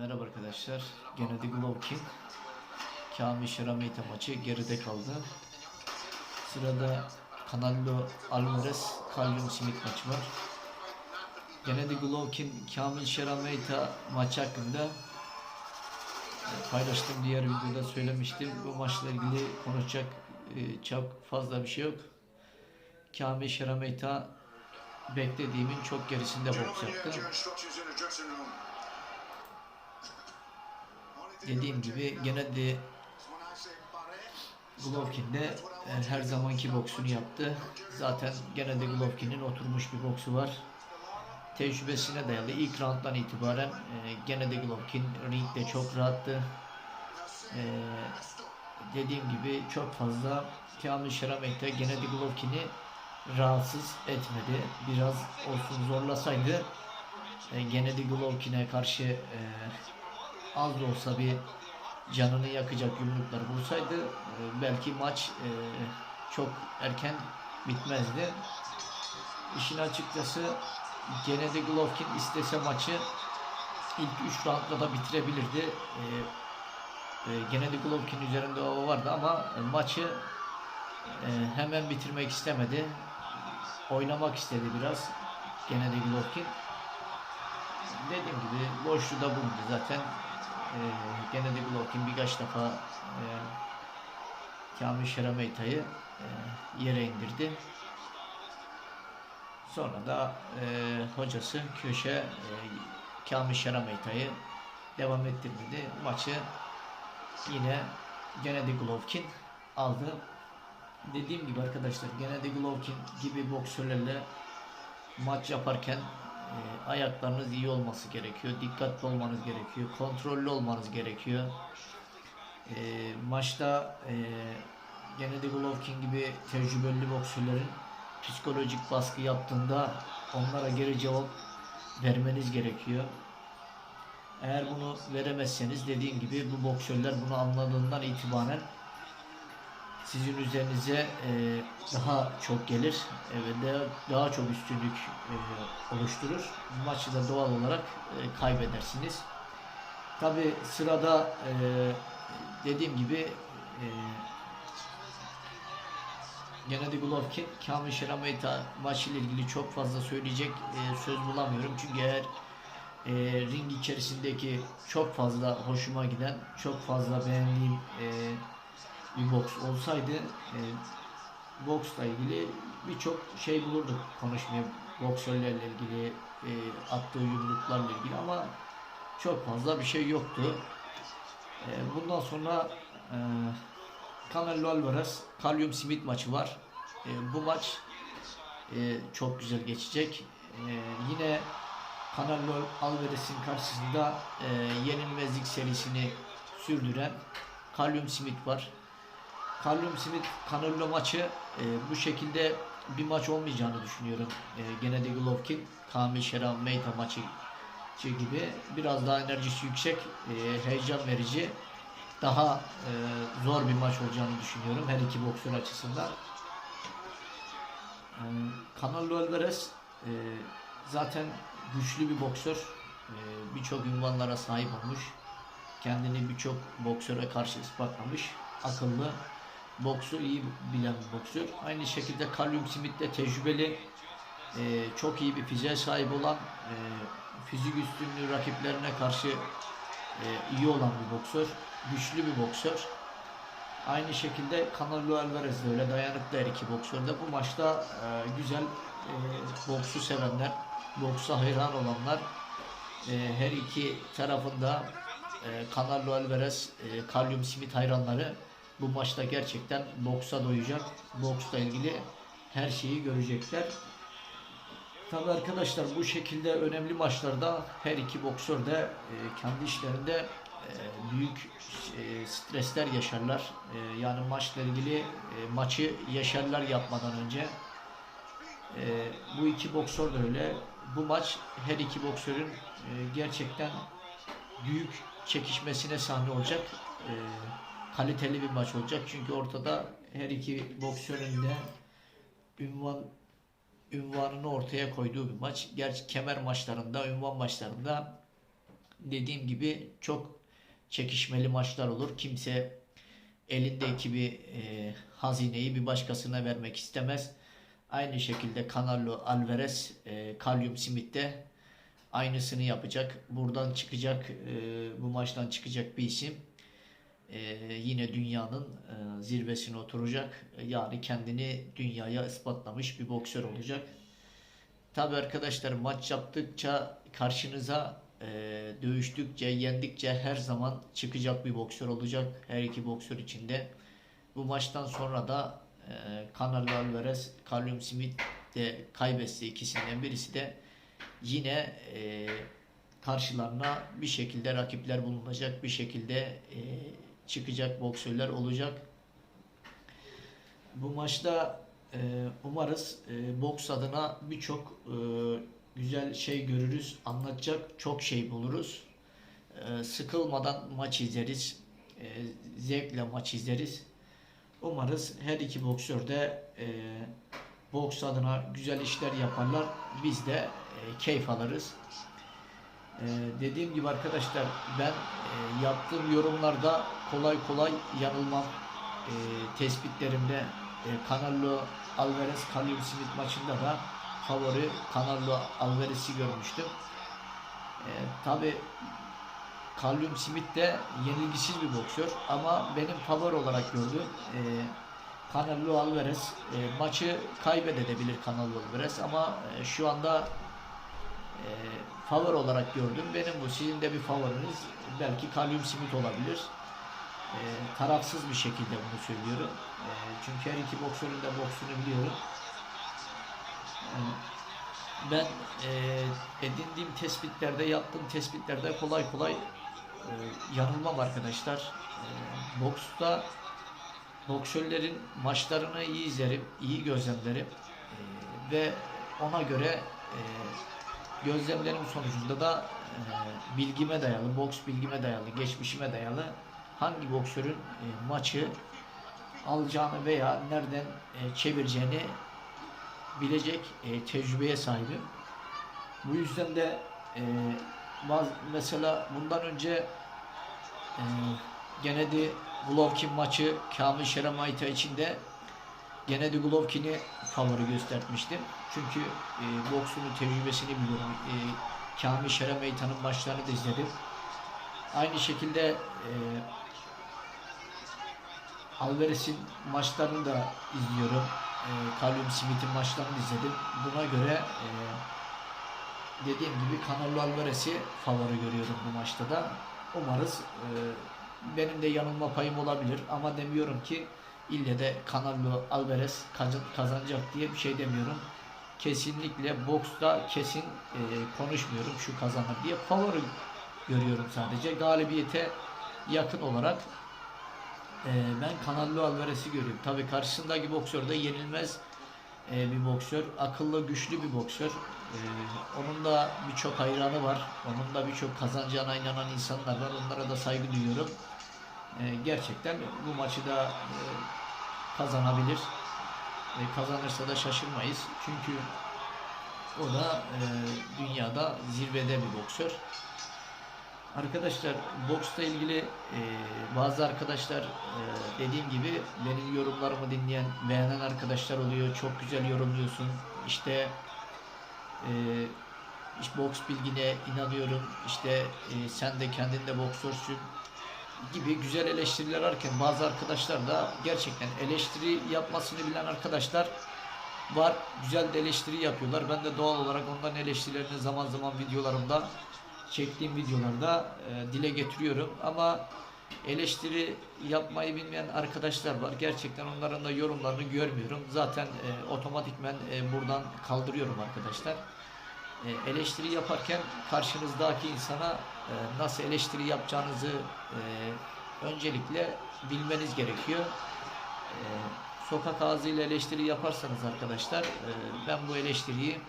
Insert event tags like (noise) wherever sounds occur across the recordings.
Merhaba arkadaşlar. Gennady Golovkin Kamil Şerameyta maçı geride kaldı. Sırada Canelo Alvarez Callum Smith maçı var. Gennady Golovkin Kamil Şerameyta maçı hakkında e, paylaştığım diğer videoda söylemiştim. Bu maçla ilgili konuşacak e, çok fazla bir şey yok. Kamil Şerameyta beklediğimin çok gerisinde boks yaptı. Dediğim gibi gene de Golovkin de e, her zamanki boksunu yaptı. Zaten gene de Golovkin'in oturmuş bir boksu var. Tecrübesine dayalı ilk rounddan itibaren e, gene de Golovkin ringde çok rahattı. E, dediğim gibi çok fazla Kamil Şeramek'te gene de Golovkin'i rahatsız etmedi. Biraz olsun zorlasaydı e, gene de Golovkin'e karşı e, az da olsa bir canını yakacak yumruklar bulsaydı e, belki maç e, çok erken bitmezdi. İşin açıkçası gene Golovkin istese maçı ilk 3 roundda da bitirebilirdi. E, e, Golovkin üzerinde o vardı ama maçı hemen bitirmek istemedi. Oynamak istedi biraz. Gene Golovkin. Dediğim gibi boşluğu da bulundu zaten. E, gene de Golovkin birkaç defa e, Kamil Şerameyta'yı e, yere indirdi. Sonra da e, hocası köşe e, Kamil Şerameyta'yı devam ettirmedi. Maçı yine Gennady Golovkin aldı. Dediğim gibi arkadaşlar Gennady Golovkin gibi boksörlerle maç yaparken e, ayaklarınız iyi olması gerekiyor. Dikkatli olmanız gerekiyor. Kontrollü olmanız gerekiyor. E, maçta e, Gennady Golovkin gibi tecrübeli boksörlerin psikolojik baskı yaptığında onlara geri cevap vermeniz gerekiyor. Eğer bunu veremezseniz dediğim gibi bu boksörler bunu anladığından itibaren sizin üzerinize e, daha çok gelir e, ve de, daha çok üstünlük e, oluşturur. Maçı da doğal olarak e, kaybedersiniz. Tabi sırada e, dediğim gibi e, Gennady Golovkin, Kamil Şerameyta maçı ile ilgili çok fazla söyleyecek e, söz bulamıyorum. Çünkü eğer e, ring içerisindeki çok fazla hoşuma giden, çok fazla beğendiğim e, boks olsaydı e, boksla ilgili birçok şey bulurduk konuşmaya boksörlerle ilgili e, attığı yumruklarla ilgili ama çok fazla bir şey yoktu. E, bundan sonra e, Canelo Alvarez Callum Smith maçı var. E, bu maç e, çok güzel geçecek. E, yine Canelo Alvarez'in karşısında e, yenilmezlik serisini sürdüren Callum Smith var. Callum Smith Canelo maçı e, bu şekilde bir maç olmayacağını düşünüyorum. E, Gennady Golovkin, Kamil Şeram Meyta maçı gibi biraz daha enerjisi yüksek, e, heyecan verici, daha e, zor bir maç olacağını düşünüyorum her iki boksör açısından. E, Canelo Alvarez e, zaten güçlü bir boksör, e, birçok ünvanlara sahip olmuş, kendini birçok boksöre karşı ispatlamış, akıllı, boksu iyi bilen bir boksör. Aynı şekilde Callum Smith de tecrübeli, e, çok iyi bir fiziğe sahip olan, e, fizik üstünlüğü rakiplerine karşı e, iyi olan bir boksör, güçlü bir boksör. Aynı şekilde Canelo Alvarez de öyle dayanıklı her iki boksör de bu maçta e, güzel e, boksu sevenler, boksa hayran olanlar e, her iki tarafında e, Canelo Alvarez, e, Callum Smith hayranları bu maçta gerçekten boksa doyacak. Boksla ilgili her şeyi görecekler. Tabi arkadaşlar bu şekilde önemli maçlarda her iki boksör de e, kendi işlerinde e, büyük e, stresler yaşarlar. Yani maçla ilgili maçı yaşarlar yapmadan önce. Bu iki boksör de öyle. Bu maç her iki boksörün gerçekten büyük çekişmesine sahne olacak. Kaliteli bir maç olacak. Çünkü ortada her iki boksörün de ünvan ünvanını ortaya koyduğu bir maç. Gerçi kemer maçlarında, ünvan maçlarında dediğim gibi çok çekişmeli maçlar olur. Kimse elindeki bir e, hazineyi bir başkasına vermek istemez. Aynı şekilde Canelo Alvarez, e, Callum Smith de aynısını yapacak. Buradan çıkacak, e, bu maçtan çıkacak bir isim. E, yine dünyanın e, zirvesine oturacak. Yani kendini dünyaya ispatlamış bir boksör olacak. Tabi arkadaşlar maç yaptıkça karşınıza e, dövüştükçe, yendikçe her zaman çıkacak bir boksör olacak. Her iki boksör içinde. Bu maçtan sonra da e, Canelo Alvarez, Callum Smith de kaybetse ikisinden birisi de yine e, karşılarına bir şekilde rakipler bulunacak, bir şekilde e, çıkacak boksörler olacak. Bu maçta e, umarız e, boks adına birçok e, güzel şey görürüz, anlatacak çok şey buluruz. E, sıkılmadan maç izleriz, e, zevkle maç izleriz. Umarız her iki boksör de e, boks adına güzel işler yaparlar. Biz de e, keyif alırız. E, dediğim gibi arkadaşlar ben e, yaptığım yorumlarda kolay kolay yanılmam. E, tespitlerimde e, Canelo Alvarez Callum Smith maçında da favori Canelo Alvarez'i görmüştüm. E, Tabi Callum Smith de yenilgisiz bir boksör ama benim favori olarak gördüğüm e, Canelo Alvarez e, maçı kaybedebilir Canelo Alvarez ama e, şu anda e, favori olarak gördüm. Benim bu sizin de bir favoriniz belki Callum Smith olabilir. E, tarafsız bir şekilde bunu söylüyorum. E, çünkü her iki boksörün de boksunu biliyorum. E, ben e, edindiğim tespitlerde, yaptığım tespitlerde kolay kolay e, yanılmam arkadaşlar. E, boksta boksörlerin maçlarını iyi izlerim, iyi gözlemlerim E, ve ona göre e, gözlemlerim sonucunda da e, bilgime dayalı, boks bilgime dayalı, geçmişime dayalı hangi boksörün e, maçı alacağını veya nereden e, çevireceğini bilecek e, tecrübeye sahibim. Bu yüzden de e, baz- mesela bundan önce e, Gennady Golovkin maçı Kamil Şeramayta için de Gennady Golovkin'i favori göstermiştim. Çünkü e, boksunu, tecrübesini biliyorum. E, Kamil Şeramayta'nın maçlarını da izledim. Aynı şekilde e, Alvarez'in maçlarını da izliyorum. E, Callum Smith'in maçlarını izledim. Buna göre e, dediğim gibi Canelo Alvarez'i favori görüyorum bu maçta da. Umarız e, benim de yanılma payım olabilir ama demiyorum ki ille de Canelo Alvarez kazan- kazanacak diye bir şey demiyorum. Kesinlikle boksta kesin e, konuşmuyorum şu kazanır diye favori görüyorum sadece. Galibiyete yakın olarak e, ben Canelo Alvarez'i görüyorum. Tabii karşısındaki boksör de yenilmez e, bir boksör. Akıllı, güçlü bir boksör. E, onun da birçok hayranı var. Onun da birçok kazanacağına inanan insanlar var. Onlara da saygı duyuyorum. E, gerçekten bu maçı da e, kazanabilir. E, kazanırsa da şaşırmayız. Çünkü o da e, dünyada zirvede bir boksör. Arkadaşlar boksla ilgili e, bazı arkadaşlar e, dediğim gibi benim yorumlarımı dinleyen, beğenen arkadaşlar oluyor. Çok güzel yorumluyorsun. İşte e, işte boks bilgine inanıyorum. İşte e, sen de kendin de boksörsün gibi güzel eleştiriler ararken bazı arkadaşlar da gerçekten eleştiri yapmasını bilen arkadaşlar var. Güzel de eleştiri yapıyorlar. Ben de doğal olarak onların eleştirilerini zaman zaman videolarımda çektiğim videolarda e, dile getiriyorum. Ama eleştiri yapmayı bilmeyen arkadaşlar var. Gerçekten onların da yorumlarını görmüyorum. Zaten e, otomatikmen e, buradan kaldırıyorum arkadaşlar. E, eleştiri yaparken karşınızdaki insana e, nasıl eleştiri yapacağınızı e, öncelikle bilmeniz gerekiyor. E, sokak ağzıyla eleştiri yaparsanız arkadaşlar e, ben bu eleştiriyi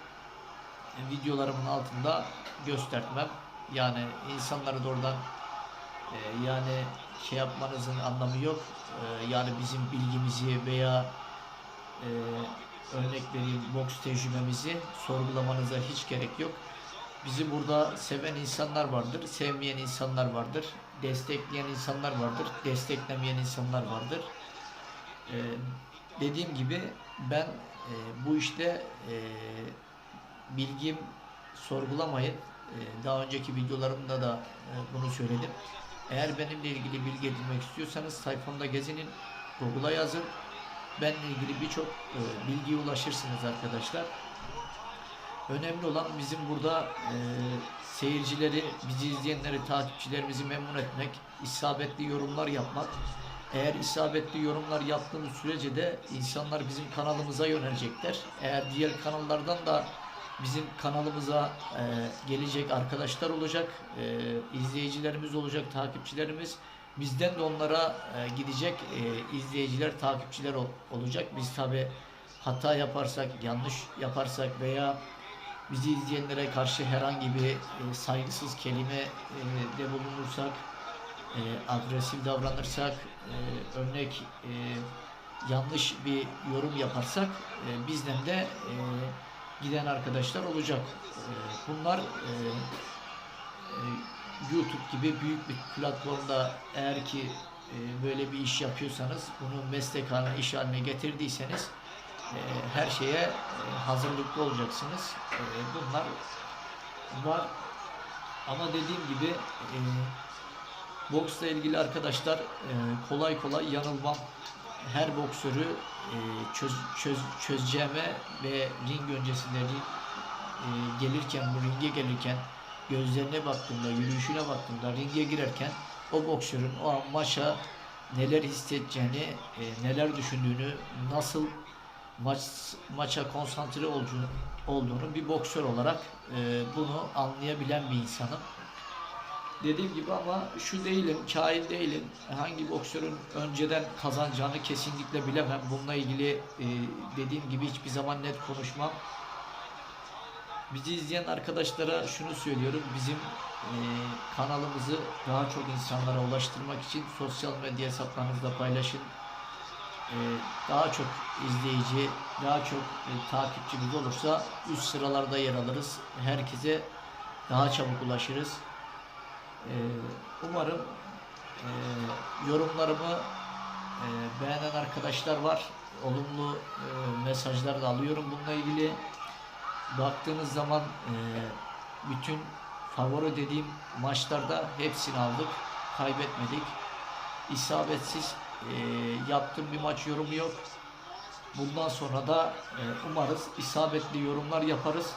e, videolarımın altında göstermem. Yani insanları doğrudan e, yani şey yapmanızın anlamı yok. E, yani bizim bilgimizi veya e, örnek vereyim boks tecrübemizi sorgulamanıza hiç gerek yok. Bizi burada seven insanlar vardır, sevmeyen insanlar vardır, destekleyen insanlar vardır, desteklemeyen insanlar vardır. Ee, dediğim gibi ben e, bu işte e, bilgim sorgulamayın. E, daha önceki videolarımda da e, bunu söyledim. Eğer benimle ilgili bilgi edinmek istiyorsanız sayfamda gezinin, Google'a yazın. Benimle ilgili birçok e, bilgiye ulaşırsınız arkadaşlar. Önemli olan bizim burada e, seyircileri, bizi izleyenleri, takipçilerimizi memnun etmek, isabetli yorumlar yapmak. Eğer isabetli yorumlar yaptığımız sürece de insanlar bizim kanalımıza yönelecekler. Eğer diğer kanallardan da bizim kanalımıza e, gelecek arkadaşlar olacak, e, izleyicilerimiz olacak, takipçilerimiz. Bizden de onlara e, gidecek e, izleyiciler, takipçiler ol- olacak. Biz tabi hata yaparsak, yanlış yaparsak veya bizi izleyenlere karşı herhangi bir e, saygısız kelime e, de bulunursak, e, agresif davranırsak, e, örnek e, yanlış bir yorum yaparsak e, bizden de e, giden arkadaşlar olacak. E, bunlar e, e, YouTube gibi büyük bir platformda eğer ki e, böyle bir iş yapıyorsanız, bunu meslek haline, iş haline getirdiyseniz her şeye hazırlıklı olacaksınız. Bunlar var. Ama dediğim gibi boksla ilgili arkadaşlar kolay kolay yanılmam. Her boksörü e, çöz, çöz, çözeceğime ve ring öncesinde ring, e, gelirken bu ringe gelirken gözlerine baktığımda, yürüyüşüne baktığımda ringe girerken o boksörün o an maça neler hissedeceğini, e, neler düşündüğünü, nasıl maç maça konsantre olduğunu, olduğunu bir boksör olarak e, bunu anlayabilen bir insanım. Dediğim gibi ama şu değilim, kain değilim. Hangi boksörün önceden kazanacağını kesinlikle bilemem. Bununla ilgili e, dediğim gibi hiçbir zaman net konuşmam. Bizi izleyen arkadaşlara şunu söylüyorum. Bizim e, kanalımızı daha çok insanlara ulaştırmak için sosyal medya hesaplarınızda paylaşın. E, daha çok izleyici, daha çok e, takipçimiz olursa üst sıralarda yer alırız. Herkese daha çabuk ulaşırız. E, umarım e, yorumlarımı e, beğenen arkadaşlar var. Olumlu e, mesajlar da alıyorum bununla ilgili. Baktığınız zaman e, bütün favori dediğim maçlarda hepsini aldık. Kaybetmedik. İsabetsiz e, yaptığım bir maç yorumu yok. Bundan sonra da e, umarız isabetli yorumlar yaparız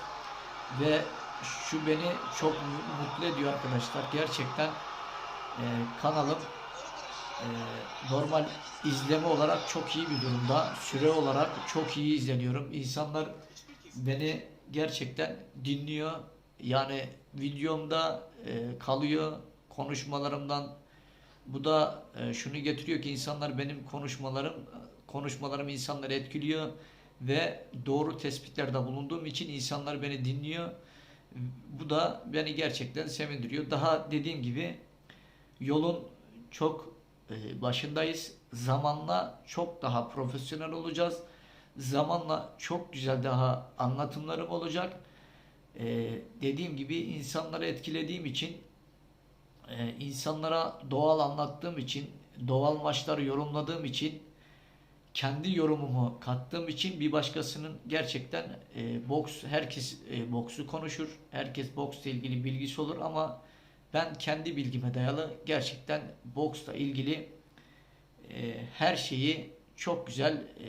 ve şu beni çok mu- mutlu ediyor arkadaşlar. Gerçekten e, kanalım e, normal izleme olarak çok iyi bir durumda. Süre olarak çok iyi izleniyorum. İnsanlar beni gerçekten dinliyor. Yani videomda e, kalıyor konuşmalarımdan. Bu da e, şunu getiriyor ki insanlar benim konuşmalarım konuşmalarım insanları etkiliyor ve doğru tespitlerde bulunduğum için insanlar beni dinliyor. Bu da beni gerçekten sevindiriyor. Daha dediğim gibi yolun çok e, başındayız. Zamanla çok daha profesyonel olacağız. Zamanla çok güzel daha anlatımlarım olacak. E, dediğim gibi insanları etkilediğim için, e, insanlara doğal anlattığım için, doğal maçları yorumladığım için, kendi yorumumu kattığım için bir başkasının gerçekten e, boks herkes e, boksu konuşur. Herkes boksla ilgili bilgisi olur ama ben kendi bilgime dayalı gerçekten boksla ilgili e, her şeyi çok güzel e,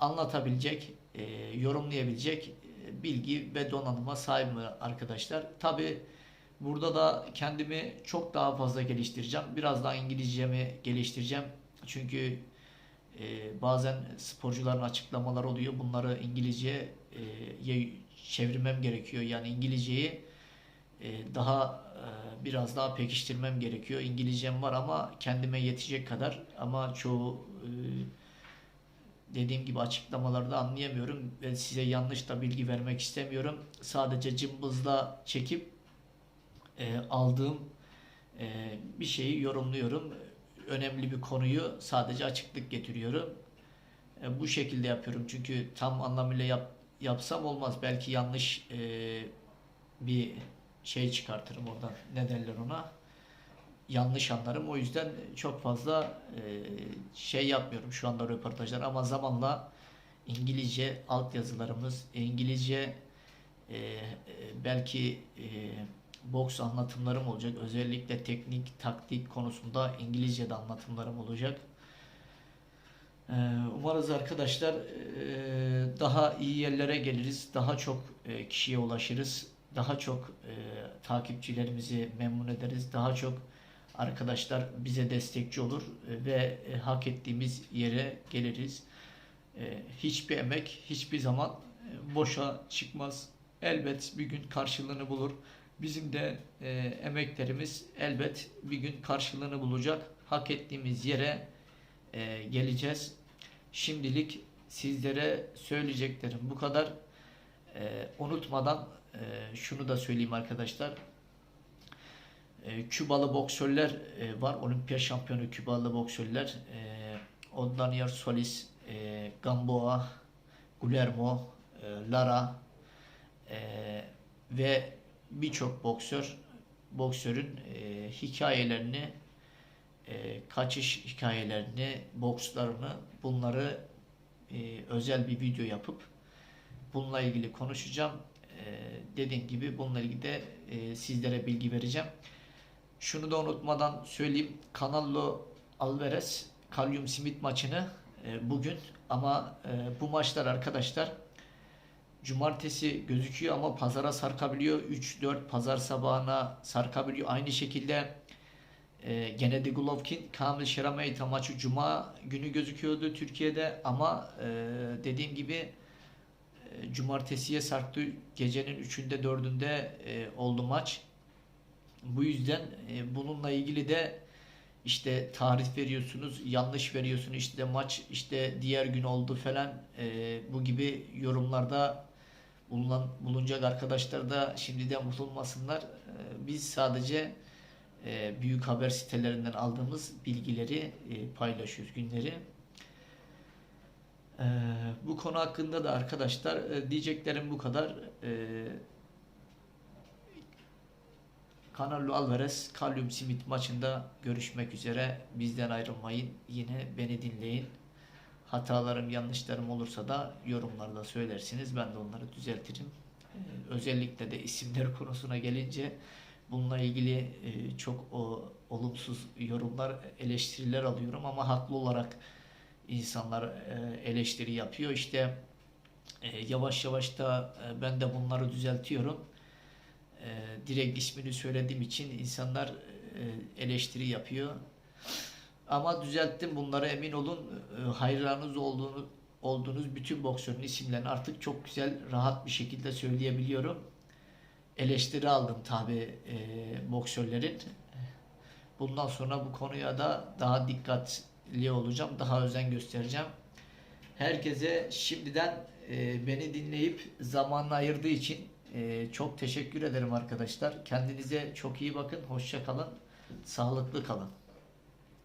anlatabilecek, e, yorumlayabilecek e, bilgi ve donanıma sahibim arkadaşlar. Tabi burada da kendimi çok daha fazla geliştireceğim. Biraz daha İngilizcemi geliştireceğim. Çünkü e, bazen sporcuların açıklamaları oluyor. Bunları İngilizceye e, çevirmem gerekiyor. Yani İngilizceyi e, daha e, biraz daha pekiştirmem gerekiyor. İngilizcem var ama kendime yetecek kadar ama çoğu e, dediğim gibi açıklamalarda anlayamıyorum ve size yanlış da bilgi vermek istemiyorum. Sadece cımbızla çekip e, aldığım e, bir şeyi yorumluyorum. Önemli bir konuyu sadece açıklık getiriyorum. E, bu şekilde yapıyorum çünkü tam anlamıyla yap, yapsam olmaz. Belki yanlış e, bir şey çıkartırım oradan. Ne derler ona? Yanlış anlarım. O yüzden çok fazla e, şey yapmıyorum şu anda röportajlar ama zamanla İngilizce altyazılarımız, İngilizce e, e, belki e, boks anlatımlarım olacak. Özellikle teknik, taktik konusunda İngilizce'de anlatımlarım olacak. Ee, Umarız arkadaşlar e, daha iyi yerlere geliriz, daha çok e, kişiye ulaşırız, daha çok e, takipçilerimizi memnun ederiz, daha çok arkadaşlar bize destekçi olur ve hak ettiğimiz yere geliriz. Hiçbir emek hiçbir zaman boşa çıkmaz. Elbet bir gün karşılığını bulur. Bizim de e, emeklerimiz elbet bir gün karşılığını bulacak. Hak ettiğimiz yere e, geleceğiz. Şimdilik sizlere söyleyeceklerim bu kadar. E, unutmadan e, şunu da söyleyeyim arkadaşlar. E, Kübalı boksörler e, var. Olimpiya şampiyonu Kübalı boksörler. E, Odanier Solis, e, Gamboa, Guillermo, e, Lara e, ve birçok boksör boksörün e, hikayelerini e, kaçış hikayelerini, bokslarını bunları e, özel bir video yapıp bununla ilgili konuşacağım. E, dediğim gibi bununla ilgili de e, sizlere bilgi vereceğim. Şunu da unutmadan söyleyeyim. Canelo Alvarez Kalyum Simit maçını e, bugün ama e, bu maçlar arkadaşlar cumartesi gözüküyor ama pazara sarkabiliyor. 3-4 pazar sabahına sarkabiliyor. Aynı şekilde e, Gennady Golovkin, Kamil Şerameyta maçı Cuma günü gözüküyordu Türkiye'de ama e, dediğim gibi e, Cumartesiye sarktı. Gecenin 3'ünde 4'ünde e, oldu maç. Bu yüzden e, bununla ilgili de işte tarih veriyorsunuz, yanlış veriyorsunuz. işte maç işte diğer gün oldu falan e, bu gibi yorumlarda bulunan bulunacak arkadaşlar da şimdiden bulunmasınlar. E, biz sadece e, büyük haber sitelerinden aldığımız bilgileri e, paylaşıyoruz günleri. E, bu konu hakkında da arkadaşlar e, diyeceklerim bu kadar. Canelo Alvarez Kalyum Simit maçında görüşmek üzere. Bizden ayrılmayın. Yine beni dinleyin. Hatalarım, yanlışlarım olursa da yorumlarda söylersiniz. Ben de onları düzeltirim. Özellikle de isimler (laughs) konusuna gelince bununla ilgili e, çok o, olumsuz yorumlar, eleştiriler alıyorum ama haklı olarak insanlar e, eleştiri yapıyor. İşte e, yavaş yavaş da ben de bunları düzeltiyorum. Direkt ismini söylediğim için insanlar eleştiri yapıyor. Ama düzelttim bunları emin olun. E, hayranınız olduğunu olduğunuz bütün boksörün isimlerini artık çok güzel, rahat bir şekilde söyleyebiliyorum. Eleştiri aldım tabi e, boksörlerin. Bundan sonra bu konuya da daha dikkatli olacağım, daha özen göstereceğim. Herkese şimdiden e, beni dinleyip zamanını ayırdığı için e, çok teşekkür ederim arkadaşlar. Kendinize çok iyi bakın, hoşça kalın, sağlıklı kalın.